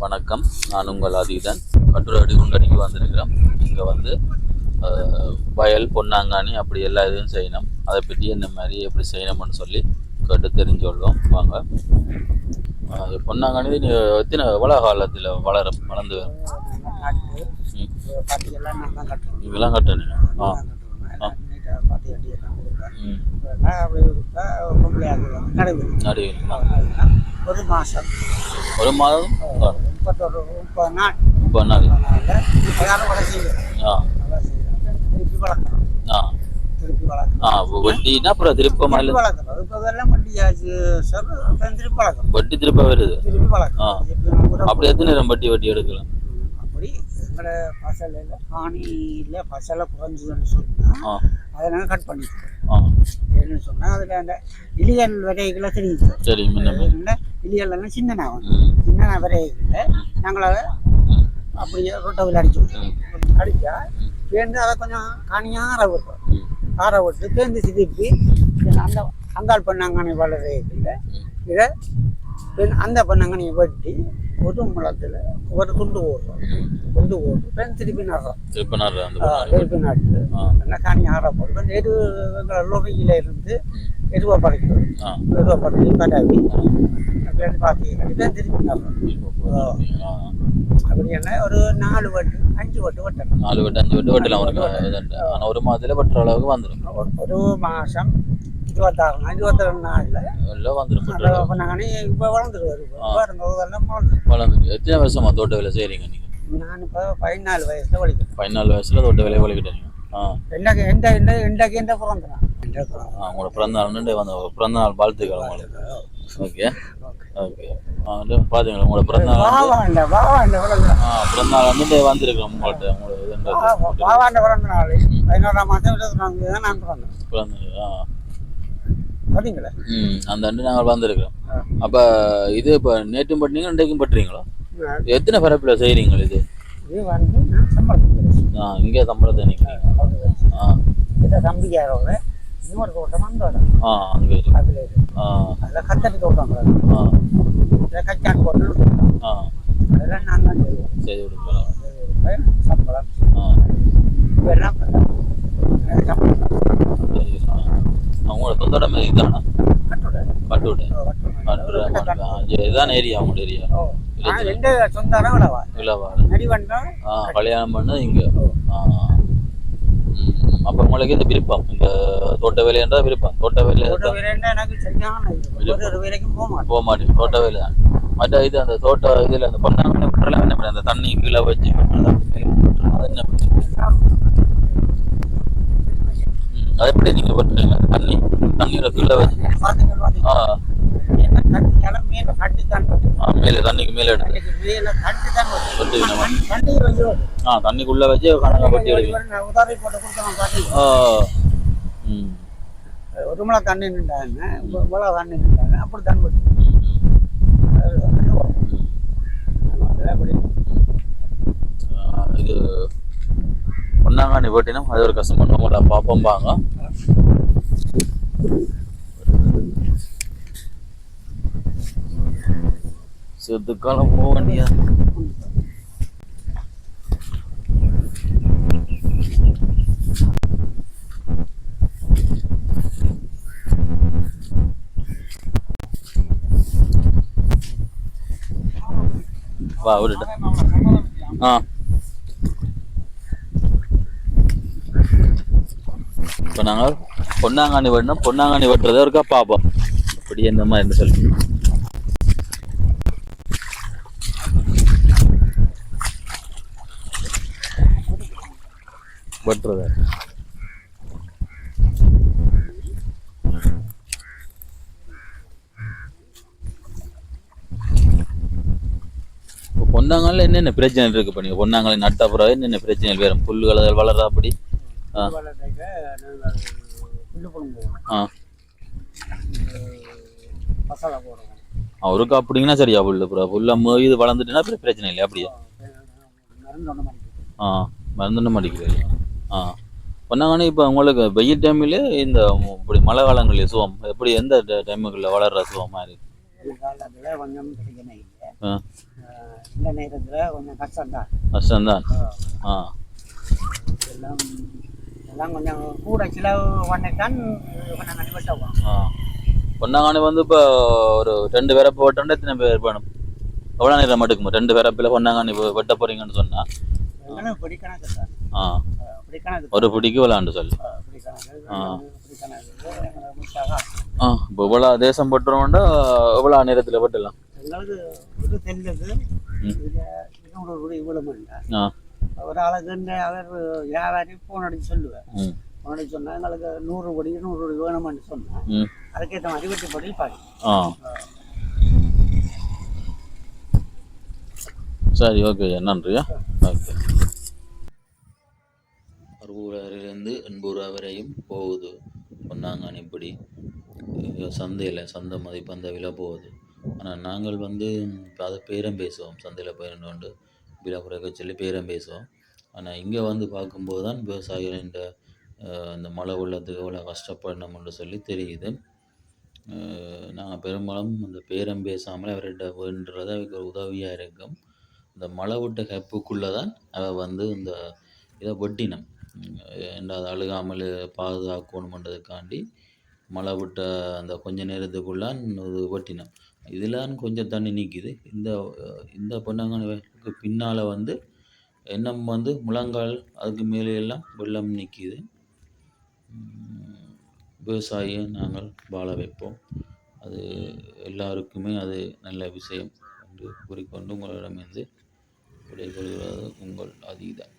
வணக்கம். நான் உங்கள் அதீதன். கட்டுரை குண்டடிக்கு வந்திருக்கிறோம். இங்கே வந்து வயல் பொன்னாங்கானி அப்படி எல்லா இதுவும் செய்யணும். அதை பற்றி என்ன மாதிரி எப்படி செய்யணும்னு சொல்லி கேட்டு தெரிஞ்சுள்ளோம் வாங்க. பொன்னாங்கானி நீ எத்தனை எவ்வளோ காலத்தில் வளரும் வளர்ந்து வரும்? இதெல்லாம் கட்டணும். ஆ. நான் ஒரு மாதம் ஒரு மாதம்? முப்பத்தொரு முப்பது நாள். முப்பது நாள். திருப்பி வளர்க்கணும். திருப்பி வளர்க்கணும். வெட்டினா அப்புறம் திருப்ப திருப்பி வளர்க்கணும். இப்போ சார் அப்புறம் திருப்பி வளர்க்கணும். வட்டி திருப்ப வருது. திருப்பி. வளர்க்கணும். அப்படி எத்தனை நேரம் வட்டி வட்டி எடுக்கலாம்? எங்களோட பசலையில் பானியில் பசலை குறைஞ்சதுன்னு சொன்னால் அதை நாங்கள் கட் பண்ணிக்கிறோம் என்னன்னு சொன்னால் அதில் அந்த இலியல் விரைகளை தெரியுது. சரி இலியல்லாம் சின்ன வந்து ம். சின்ன விரைகளை நாங்கள் அதை அப்படியே ரொட்டவில் அடிச்சு விட்டோம் அடித்தா பேருந்து அதை கொஞ்சம் காணியாக ஆற விட்டோம் ஆற விட்டு பேருந்து திருப்பி அந்த அங்காள் பண்ணாங்கனி வளரையில் இதை அந்த பண்ணாங்கனியை வெட்டி ஒரு முளத்தில் ஒரு துண்டு போடுறோம். துண்டு பெண் திருப்பி நடுறோம். திருப்ப பொண்ணு. திருப்பி நட்டு எல்லாம் காணி ஆற போடுறோம். எரு லொகையில் இருந்து எருவை பறிக்கிறோம் ஆ. எருவை கடாவி பேருந்து பார்த்தீங்கன்னா பேருந்து திருப்பி நடுறோம். அப்படி என்ன ஒரு நாலு வட்டு அஞ்சு வட்டு வெட்டணும். நாலு வெட்டு அஞ்சு வெட்டு வெட்டலாம் ஒரு மாதத்துல வெட்டுற அளவுக்கு வந்துடும் ஒரு- ஒரு மாதம் நாள் இருபத்தி ரெண்டு நாளில். எல்லாம் வந்துடும். பண்ணாங்கன்னு இப்போ வளர்ந்துருவாரு இப்போ இருந்ததெல்லாம் வளர்ந்து. வளர்ந்து எத்தனை வருஷமா தோட்ட வேலை செய்றீங்க நீங்க? நான் இப்போ பதினாலு வயசில் வலிக்கிறேன் பதினாலு வயசுல தோட்ட வேலையை வலிக்கிட்டீங்க ஆ. எண்டக்கு எந்த எந்த எண்டக்கு எந்த ஆ, உங்களோட பிறந்த நாள் வந்து பிறந்த நாள் வாழ்த்துக்கள் உங்களுக்கு. ஓகே. ஓகே. ஆ வந்து பாத்தீங்களா உங்களோட பிறந்த நாள் வந்து? பாவாண்ட பாவாண்ட பிறந்த ஆ பிறந்த நாள் வந்து வந்திருக்கிறோம் உங்கள்கிட்ட உங்களோட இதுன்றது. பாவாண்ட பிறந்த நாள். பதினோராம் மாதம் இருபத்தி நான்கு தான் நான் பிறந்தேன். பிறந்த ஆ. பார்த்தீங்களா ம் அந்த அண்டு நாங்கள் வந்திருக்கிறோம். அப்ப இது இப்போ நேற்றும் பட்டீங்க இன்றைக்கும் பட்டுறீங்களா? எத்தனை பரப்பில் செய்கிறீங்க இது? இது வந்து நான் சம்பளத்துக்கு ஆ இங்கே சம்பளத்தை நிற்கிறீங்க ஆ இதை தம்பிக்காரோட இன்னொரு தோட்டம் அந்த ஆ அங்கே அதில் ஆ. அதில் கத்தரி தோட்டம் ஆ. இதில் கச்சான் போட்டு ஆ. அதெல்லாம் நான் தான் செய்வேன். செய்து ரூபாய் சம்பளம். ஆ இதெல்லாம் சம்பளம் தான். சரி ஆ உங்களோட சொந்த இடம் இதுதானா கட்டுரை. இதுதான் ஏரியா உங்களோட ஏரியா? ரெண்டு சொந்த இடம் நடிவண்டம் ஆ கல்யாணம் பண்ணது இங்கே. அப்போ உங்களுக்கு இந்த விருப்பம்? இந்த தோட்ட வேலைன்றா விருப்பம்? தோட்ட வேலை ஒரு வேலைன்னா எனக்கு சரியான இது. ஒரு ஒரு வேலைக்கும் போக மாட்டேன் போக மாட்டேன் தோட்ட வேலை தான் மற்ற இது அந்த தோட்ட இதில் அந்த பொண்ணாங்க விட்டுறலாம் என்ன பண்ண அந்த தண்ணி கீழே வச்சு விட்டுறலாம். அது என்ன பண்ணு? ம், அது எப்படி நீங்கள் பண்ணுறீங்க தண்ணி தண்ணீரை கீழே வச்சு? ஆ மேல மேலே தண்ணிக்கு மேலே எடுத்து மேல. ஆ தண்ணிக்குள்ளே வச்சு கணக்கை பட்டி போட்டு பார்த்தீங்களா? ஆ ம் ஒரு முளை தண்ணி நின்றாங்க இவ்வளோ தண்ணி நின்றாங்க அப்படி தண்ணி வருது. ம், ம், அது வந்து வரும். ம். அது அப்படி ஆ, இது பொன்னாங்காணி போட்டினா அது ஒரு கஷ்டம் பண்ணுவோம்ல பார்ப்போம்பாங்க செத்துக்காலம் போக வேண்டிய வா ஆ. இப்போ நாங்கள் பொன்னாங்காணி வெட்டினோம் பொன்னாங்காணி வெட்டுறதை இருக்கா பார்ப்போம். அப்படி என்ன மாதிரி சொல்லி. வெட்டுறத. பொன்னாங்கல்ல என்னென்ன பிரச்சனை இருக்கு இப்போ நீங்கள் பொன்னாங்காலி நட்ட பிறகு என்னென்ன பிரச்சனைகள்? வேறு புல்லுகள் வளர்றா அப்படி? அவருக்கு அப்படிங்கன்னா சரியா புல்லு அப்புறம் புல்ல இது வளர்ந்துட்டுன்னா அப்புறம் பிரச்சனை இல்லை அப்படியே? ஆ மருந்துன்னு மாட்டிக்கிறீங்க ஆ பொன்னாங்கண்ணி இப்போ உங்களுக்கு வெயில் டைமில் இந்த இப்படி மழை காலங்களில் சுவம் எப்படி எந்த டைமுக்குள்ள வளர்ற சுவம் மாதிரி காலத்தில் கொஞ்சம் பிரச்சனை இல்லை ஆ. ஆஹ் இந்த நேரத்தில் கொஞ்சம் கஷ்டம்தான். கஷ்டம்தான். ஆ. எல்லாம் கொஞ்சம் கூட செலவு பண்ணித்தான் கொஞ்சம் ஆ. பொன்னாங்கண்ணி வந்து இப்போ ஒரு ரெண்டு பேரை போட்டோன்னா எத்தனை பேர் வேணும்? எவ்வளோ நேரம் எடுக்கும் ரெண்டு பேரப்பில் பொன்னாங்கண்ணி வெ- வெட்ட போறீங்கன்னு சொன்னா. ஆ. ஒரு பிடிக்கு விளாண்டு சொல்லு. ஆ. ஆ. இப்போ இவ்வளோ தேசம் பட்டுறோம்டா எவ்வளோ நேரத்தில் பட்டலாம் எங்களுக்கு இது தெரிஞ்சது ம். இதில் இன்னொரு ஒரு ஆளுக்கு அவர் வியாபாரி ஃபோன் அடிச்சு சொல்லுவேன் ஃபோன் அடிச்சு சொன்னா எங்களுக்கு நூறு படி நூறு படி வேணும்னு சொன்னேன் அதுக்கேற்ற மாதிரி வெட்டி படி பாடி ஆ. சரி ஓகே நன்றியா ஓகே அறுபூராயிலிருந்து எண்பது ரூபா வரையும் போகுது. பொன்னாங்கண்ணி இப்படி சந்தையில் சந்தை மதிப்பு அந்த விலை போகுது. ஆனால் நாங்கள் வந்து அதை பேரம் பேசுவோம் சந்தையில் போயிருந்து விலை சொல்லி பேரம் பேசுவோம். ஆனால் இங்கே வந்து பார்க்கும்போது தான் விவசாயிகள் இந்த இந்த மழை வெள்ளத்துக்கு எவ்வளோ கஷ்டப்படணும்னு சொல்லி தெரியுது. நாங்கள் பெரும்பாலும் அந்த பேரம் பேசாமல் அவர்கிட்ட வேண்டுறது அவருக்கு ஒரு உதவியாக இருக்கும். இந்த மழை விட்ட கப்புக்குள்ளே தான் அவள் வந்து இந்த இதை வெட்டினம். ரெண்டாவது அழுகாமல் பாதுகாக்கணுமன்றதுக்காண்டி மழை விட்ட அந்த கொஞ்ச நேரத்துக்குள்ளான் இது வெட்டினம். இதெல்லாம் கொஞ்சம் தண்ணி நிற்கிது இந்த இந்த பொன்னாங்கண்ணிக்கு பின்னால் வந்து எண்ணம் வந்து முழங்கால் அதுக்கு மேலே எல்லாம் வெள்ளம் நிற்கிது விவசாயியை நாங்கள் வாழ வைப்போம். அது எல்லாருக்குமே அது நல்ல விஷயம் என்று கூறிக்கொண்டு உங்களிடமிருந்து விடைபெறுகிறது உங்கள் அதீதம்